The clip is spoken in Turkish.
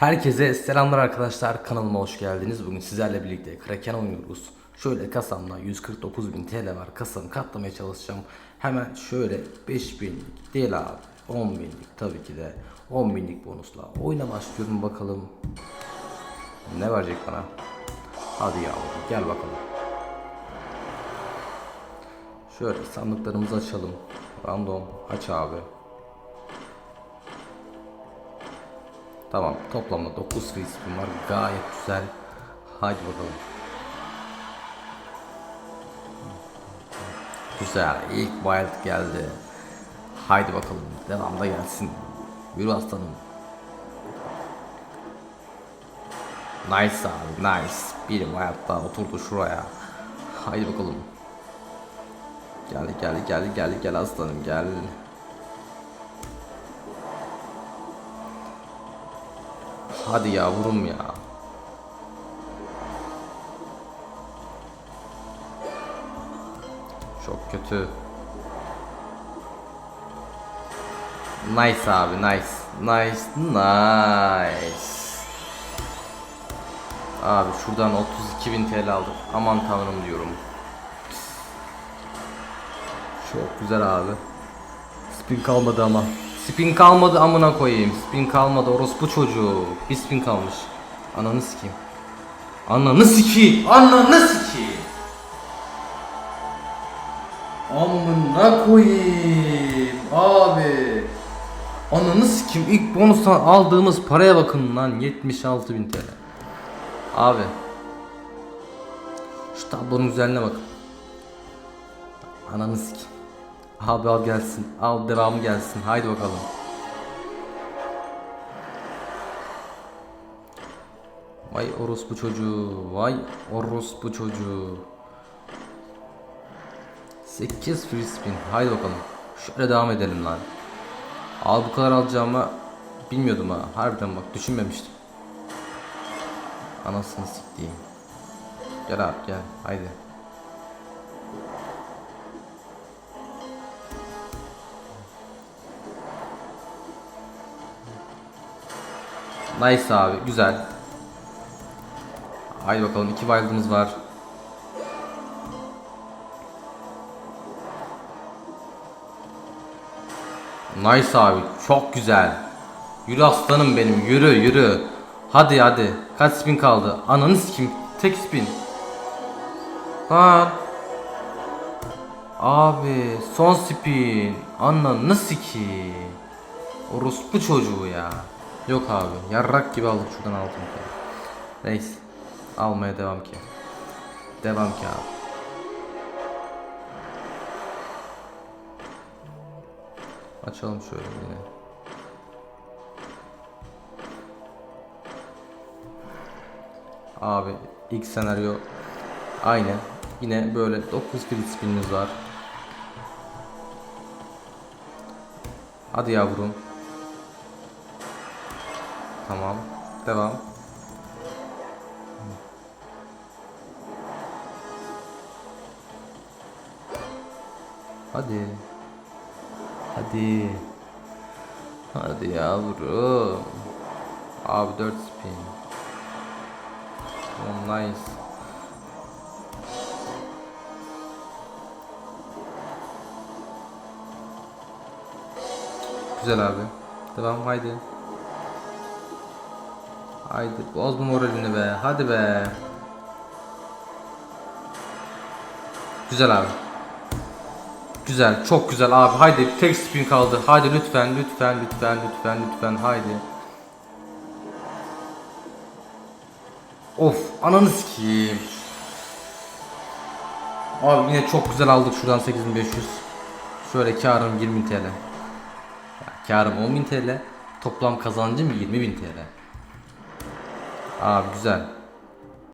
Herkese selamlar arkadaşlar kanalıma hoş geldiniz. Bugün sizlerle birlikte Kraken oynuyoruz. Şöyle kasamda 149.000 TL var. Kasamı katlamaya çalışacağım. Hemen şöyle 5000'lik değil abi 10.000'lik tabii ki de 10.000'lik bonusla oyuna başlıyorum bakalım. Ne verecek bana? Hadi yavrum gel bakalım. Şöyle sandıklarımızı açalım. Random aç abi. Tamam toplamda 9 free spin var gayet güzel. Hadi bakalım. Güzel ilk wild geldi. Haydi bakalım devamda gelsin. Yürü aslanım. Nice abi nice. Bir wild daha oturdu şuraya. Haydi bakalım. Gel gel gel gel gel aslanım gel. Hadi yavrum ya. Çok kötü. Nice abi nice. Nice nice. Abi şuradan 32.000 TL aldık. Aman tanrım diyorum. Çok güzel abi. Spin kalmadı ama. Spin kalmadı amına koyayım. Spin kalmadı orospu çocuğu. Bir spin kalmış. Ananı sikeyim. Ananı sikeyim. Ananı sikeyim. Amına koyayım abi. Ananı sikeyim. İlk bonustan aldığımız paraya bakın lan 76.000 TL. Abi. Şu tablonun üzerine bakın. Ananı sikeyim. Abi al gelsin. Al devamı gelsin. Haydi bakalım. Vay orospu çocuğu. Vay orospu çocuğu. 8 free spin. Haydi bakalım. Şöyle devam edelim lan. Al bu kadar alacağımı bilmiyordum ha. Harbiden bak düşünmemiştim. Anasını siktiğim. Gel abi gel. Haydi. Nice abi güzel. Haydi bakalım iki wild'ımız var. Nice abi çok güzel. Yürü aslanım benim yürü yürü. Hadi hadi. Kaç spin kaldı? Ananı sikim. Tek spin. Lan. Abi son spin. Ananı sikeyim. Orospu çocuğu ya. Yok abi. Yarrak gibi aldık şuradan altın ki. Neyse. Almaya devam ki. Devam ki abi. Açalım şöyle yine. Abi ilk senaryo aynı. Yine böyle 9 kilit spinimiz var. Hadi yavrum. Tamam. Devam. Hadi. Hadi. Hadi yavrum. Abi 4 spin. Tamam nice. Güzel abi. Devam haydi. Haydi bozma moralini be. Hadi be. Güzel abi. Güzel, çok güzel abi. Haydi tek spin kaldı. Haydi lütfen, lütfen, lütfen, lütfen, lütfen. Haydi. Of, ananı sikeyim. Abi yine çok güzel aldık şuradan 8500. Şöyle karım 20 TL. Ya, karım 10.000 TL. Toplam kazancım 20.000 TL. Abi güzel.